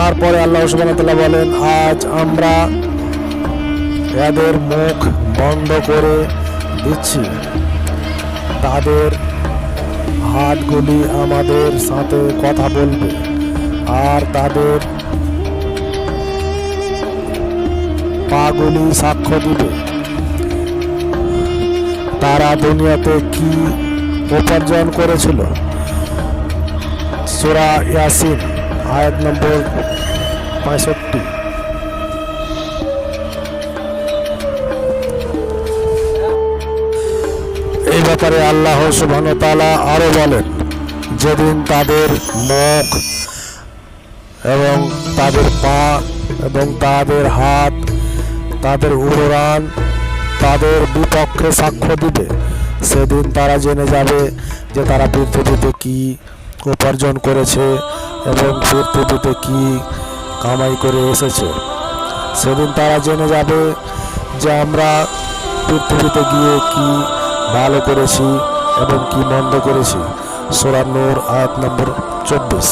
তারপরে আল্লাহ সুবাহতাল্লাহ বলেন, আজ আমরা এদের মুখ বন্ধ করে দিচ্ছি, তাদের হাতগুলি আমাদের সাথে কথা বলবে আর তাদের পাগুলি সাক্ষ্য দিবে। তারা দুনিয়াতে কি উপার্জন করেছিল? সুরা ইয়াসিন। আয়াত নম্বর পঁয়ষট্টি। এই ব্যাপারে আল্লাহ সুবহান তাআলা আরও বলেন, যেদিন তাদের মুখ এবং তাদের পা এবং তাদের হাত, তাদের উড়ান তাদের বিপক্ষে সাক্ষ্য দিবে, সেদিন তারা জেনে যাবে যে তারা পৃথিবীতে কি উপার্জন করেছে এবং পৃথিবীতে কি কামাই করে এসেছে? সেদিন তারা জেনে যাবে যে আমরা পৃথিবীতে গিয়ে কি ভালো করেছি এবং কি মন্দ করেছি। সোরার নূর, আয়াত নম্বর চব্বিশ।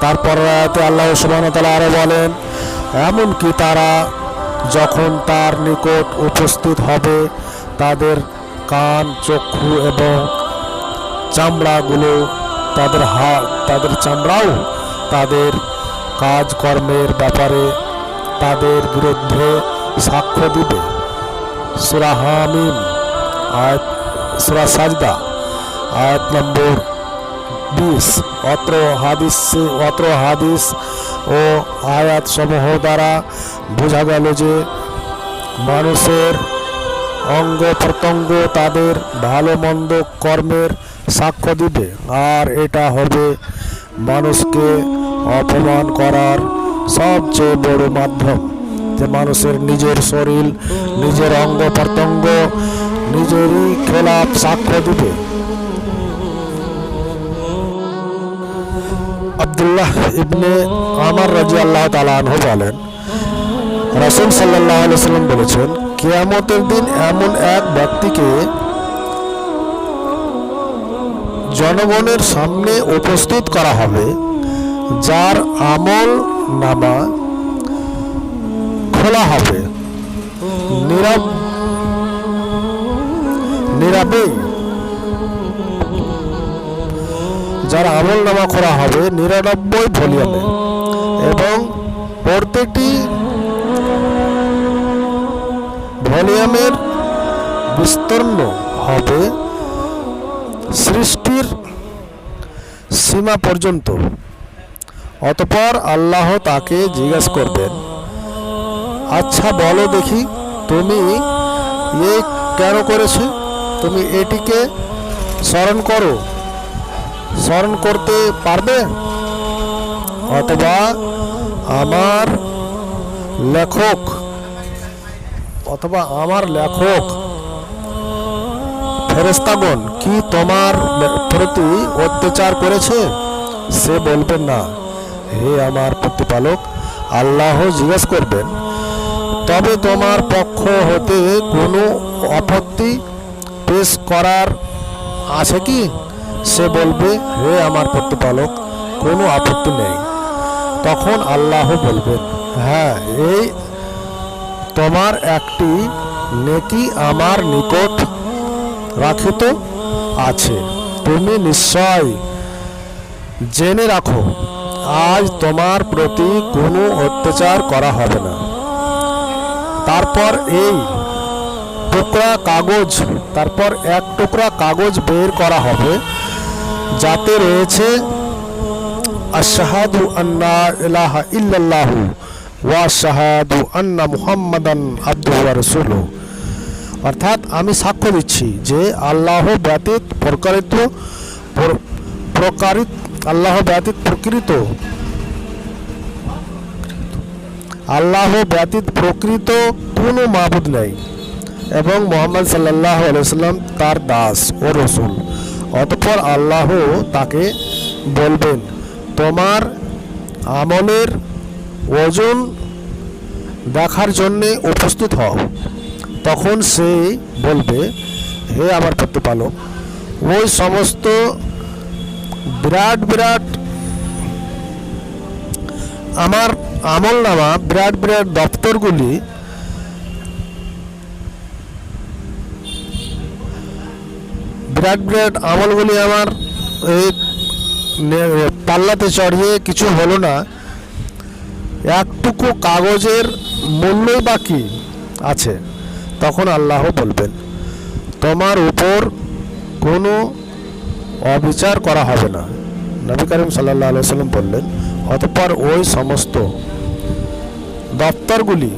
তারপর আয়াতে আল্লাহ সুবহান তাআলা আরও বলেন, এমনকি তারা যখন তার নিকট উপস্থিত হবে, তাদের কান, চক্ষু এবং চামড়াগুলো তাদের হাত, তাদের চামড়াও তাদের কাজকর্মের ব্যাপারে তাদের বিরুদ্ধে সাক্ষ্য দিবে। সুরা হামিম, আয়াত, সুরা সাজদা, আয়াত নম্বর বিশ। অত্র হাদিস অত্র হাদিস ও আয়াত সমূহ দ্বারা বোঝা গেল যে মানুষের অঙ্গ প্রত্যঙ্গ তাদের ভালো মন্দ কর্মের সাক্ষ্য দিবে। আর এটা হবে মানুষকে অপমান করার সবচেয়ে বড় মাধ্যম। যে মানুষের নিজের শরীর, নিজের অঙ্গ প্রত্যঙ্গ, নিজেরই খেলাপ সাক্ষ্য দিবে। আব্দুল্লাহ ইবনে আমার রাজি আল্লাহ তালাহ বলেন, রাসুল সাল্লাহ সাল্লাম বলেছেন, কেয়ামতের দিন এমন এক ব্যক্তিকে জনগণের সামনে উপস্থিত করা হবে, যার আমল নামা খোলা হবে। নীরব যার আমল নামা করা হবে নিরানব্বই ভলিউমে। এবং প্রত্যেকটি ভলিউমের বিস্তীর্ণ হবে সৃষ্টির সীমা পর্যন্ত। অতপর আল্লাহ তাকে জিজ্ঞেস করবেন আচ্ছা বলো দেখি, তুমি এ কেন করেছ? তুমি এটিকে স্মরণ করো। স্মরণ করতে পারবে? অথবা আমার লেখক, অথবা আমার লেখক ফেরেস্তাগণ কি তোমার প্রতি অত্যাচার করেছে? সে বলবেন না। হে আমার প্রতিপালক, আল্লাহ জিজ্ঞেস করবেন, তবে তোমার পক্ষ হতে কোনো আপত্তি পেশ করার আছে কি? সে বলবে, হে আমার প্রতিপালক, কোনো আপত্তি নেই। তখন আল্লাহ বলবেন হ্যাঁ এই তোমার একটি নেকি আমার নিকট রাখিত আছে। তুমি নিশ্চয় জেনে রাখো, আজ তোমার প্রতি কোনো অত্যাচার করা হবে না। তারপর এই টুকরা কাগজ, তারপর এক টুকরা কাগজ বের করা হবে, যাতে রয়েছে, আশাহাদু আন্না ইলাহা ইল্লাল্লাহু, ওয়া শাহাদু আন্না মুহাম্মাদান আব্দুহু রাসূলুহু। অর্থাৎ আমি সাক্ষ্য দিচ্ছি যে আল্লাহ ব্যতীত প্রকারিত প্র- প্রকারিত, আল্লাহ ব্যতীত প্রকৃত, আল্লাহ ব্যতীত প্রকৃত কোনো মাহবুদ নেই। এবং মোহাম্মদ সাল্লাহ আলাইসাল্লাম তার দাস ও রসুল। অতঃপর আল্লাহ তাকে বলবেন, তোমার আমলের ওজন দেখার জন্যে উপস্থিত হও। তখন সে বলবে, হে আমার প্রতিপালক ওই সমস্ত বিরাট বিরাট আমার আমল নামা বিরাট বিরাট দপ্তরগুলি বিরাট বিরাট আমলগুলি আমার এই পাল্লাতে চড়িয়ে কিছু হলো না। একটুকু কাগজের মূল্যই বাকি আছে। তখন আল্লাহ বলবেন, তোমার উপর কোনো অবিচার করা হবে না। নবী করিম সাল্লাহ সাল্লাম বললেন, অতপর ওই সমস্ত দপ্তরগুলি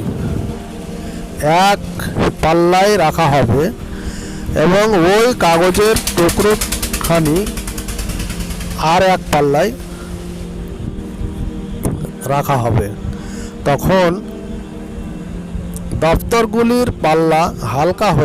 এক পাল্লায় রাখা হবে এবং ওই কাগজের টুকরোখানি আর এক পাল্লায় রাখা হবে। তখন দপ্তরগুলির পাল্লা হালকা হয়ে